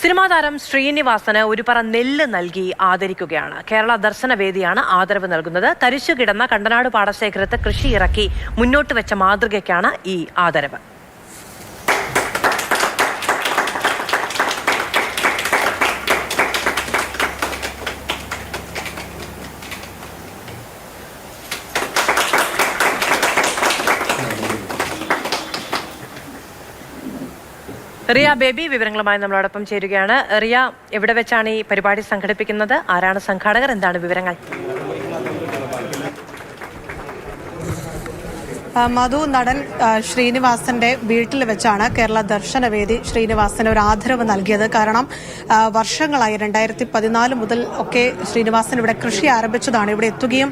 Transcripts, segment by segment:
Cinema താരം ശ്രീനിവാസന് ഒരു പറ നെല്ല് നൽകി ആദരിക്കുകയാണ്. കേരള ദർശനവേദിയാണ് ആദരവ് നൽകുന്നത്. തരിശു കിടന്ന കണ്ടനാട് പാടശേഖരത്ത് കൃഷി ഇറക്കി മുന്നോട്ട് വെച്ച മാതൃകയ്ക്കാണ് ഈ ആദരവ്. റിയ ബേബി വിവരങ്ങളുമായി നമ്മളോടൊപ്പം ചേരുകയാണ്. റിയ എവിടെ വെച്ചാണ് ഈ പരിപാടി സംഘടിപ്പിക്കുന്നത്? ആരാണ് സംഘാടകർ? എന്താണ് വിവരങ്ങൾ? മധു നടൻ ശ്രീനിവാസന്റെ വീട്ടിൽ വെച്ചാണ് കേരള ദർശനവേദി ശ്രീനിവാസന് ഒരു ആദരവ് നൽകിയത്. കാരണം വർഷങ്ങളായി രണ്ടായിരത്തി പതിനാല് മുതൽ ഒക്കെ ശ്രീനിവാസൻ ഇവിടെ കൃഷി ആരംഭിച്ചതാണ്. ഇവിടെ എത്തുകയും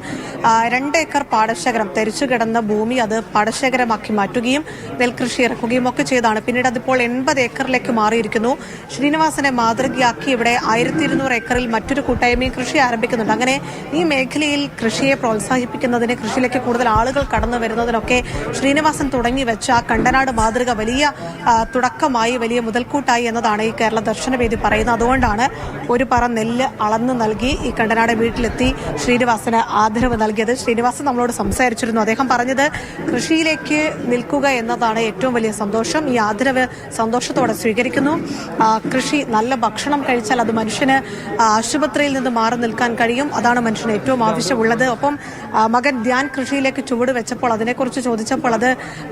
രണ്ട് ഏക്കർ പാടശേഖരം തെരിച്ചു കിടന്ന ഭൂമി അത് പാടശേഖരമാക്കി മാറ്റുകയും നെൽകൃഷി ഇറക്കുകയും ഒക്കെ ചെയ്താണ്. പിന്നീട് അതിപ്പോൾ എൺപത് ഏക്കറിലേക്ക് മാറിയിരിക്കുന്നു. ശ്രീനിവാസനെ മാതൃകയാക്കി ഇവിടെ ആയിരത്തി ഇരുന്നൂറ് ഏക്കറിൽ മറ്റൊരു കൂട്ടായ്മയും കൃഷി ആരംഭിക്കുന്നുണ്ട്. അങ്ങനെ ഈ മേഖലയിൽ കൃഷിയെ പ്രോത്സാഹിപ്പിക്കുന്നതിന് കൃഷിയിലേക്ക് കൂടുതൽ ആളുകൾ കടന്നു വരുന്നതിനൊക്കെ ശ്രീനിവാസൻ തുടങ്ങി വെച്ച കണ്ടനാട് മാതൃക വലിയ തുടക്കമായി വലിയ മുതൽക്കൂട്ടായി എന്നതാണ് ഈ കേരള ദർശനവേദി പറയുന്നത്. അതുകൊണ്ടാണ് ഒരു പറ നെല്ല് അളന്നു നൽകി ഈ കണ്ടനാട് വീട്ടിലെത്തി ശ്രീനിവാസന് ആദരവ് നൽകിയത്. ശ്രീനിവാസൻ നമ്മളോട് സംസാരിച്ചിരുന്നു. അദ്ദേഹം പറഞ്ഞത് കൃഷിയിലേക്ക് നിൽക്കുക എന്നതാണ് ഏറ്റവും വലിയ സന്തോഷം. ഈ ആദരവ് സന്തോഷത്തോടെ സ്വീകരിക്കുന്നു. കൃഷി നല്ല ഭക്ഷണം കഴിച്ചാൽ അത് മനുഷ്യന് ആശുപത്രിയിൽ നിന്ന് മാറി നിൽക്കാൻ കഴിയും. അതാണ് മനുഷ്യന് ഏറ്റവും ആവശ്യമുള്ളത്. ഒപ്പം മകൻ ധ്യാൻ കൃഷിയിലേക്ക് ചുവട് വെച്ചപ്പോൾ അതിനെക്കുറിച്ച് ചോദിച്ചപ്പോൾ അത്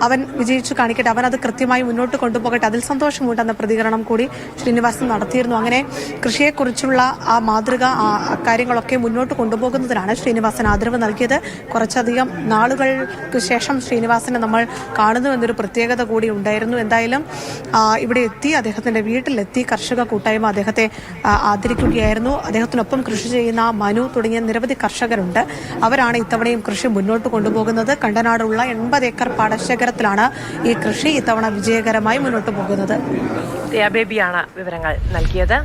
അവൻ വിജയിച്ചു കാണിക്കട്ടെ അവൻ അത് കൃത്യമായി മുന്നോട്ട് കൊണ്ടുപോകട്ടെ. അതിൽ സന്തോഷമുണ്ടെന്ന പ്രതികരണം കൂടി ശ്രീനിവാസൻ നടത്തിയിരുന്നു. അങ്ങനെ കൃഷിയെക്കുറിച്ചുള്ള ആ മാതൃക ആ കാര്യങ്ങളൊക്കെ മുന്നോട്ട് കൊണ്ടുപോകുന്നതിനാണ് ശ്രീനിവാസൻ ആദരവ് നൽകിയത്. കുറച്ചധികം നാളുകൾക്ക് ശേഷം ശ്രീനിവാസനെ നമ്മൾ കാണുന്നു എന്നൊരു പ്രത്യേകത കൂടി ഉണ്ടായിരുന്നു. എന്തായാലും ഇവിടെ എത്തി അദ്ദേഹത്തിന്റെ വീട്ടിലെത്തി കർഷക കൂട്ടായ്മ അദ്ദേഹത്തെ ആദരിക്കുകയായിരുന്നു. അദ്ദേഹത്തിനൊപ്പം കൃഷി ചെയ്യുന്ന മനു തുടങ്ങിയ നിരവധി കർഷകരുണ്ട്. അവരാണ് ഇത്തവണയും കൃഷി മുന്നോട്ട് കൊണ്ടുപോകുന്നത്. കണ്ടനാടുള്ള എൺപത് ഏക്കർ പാടശേഖരത്തിലാണ് ഈ കൃഷി ഇത്തവണ വിജയകരമായി മുന്നോട്ട് പോകുന്നത്. വിവരങ്ങൾ നൽകിയത്.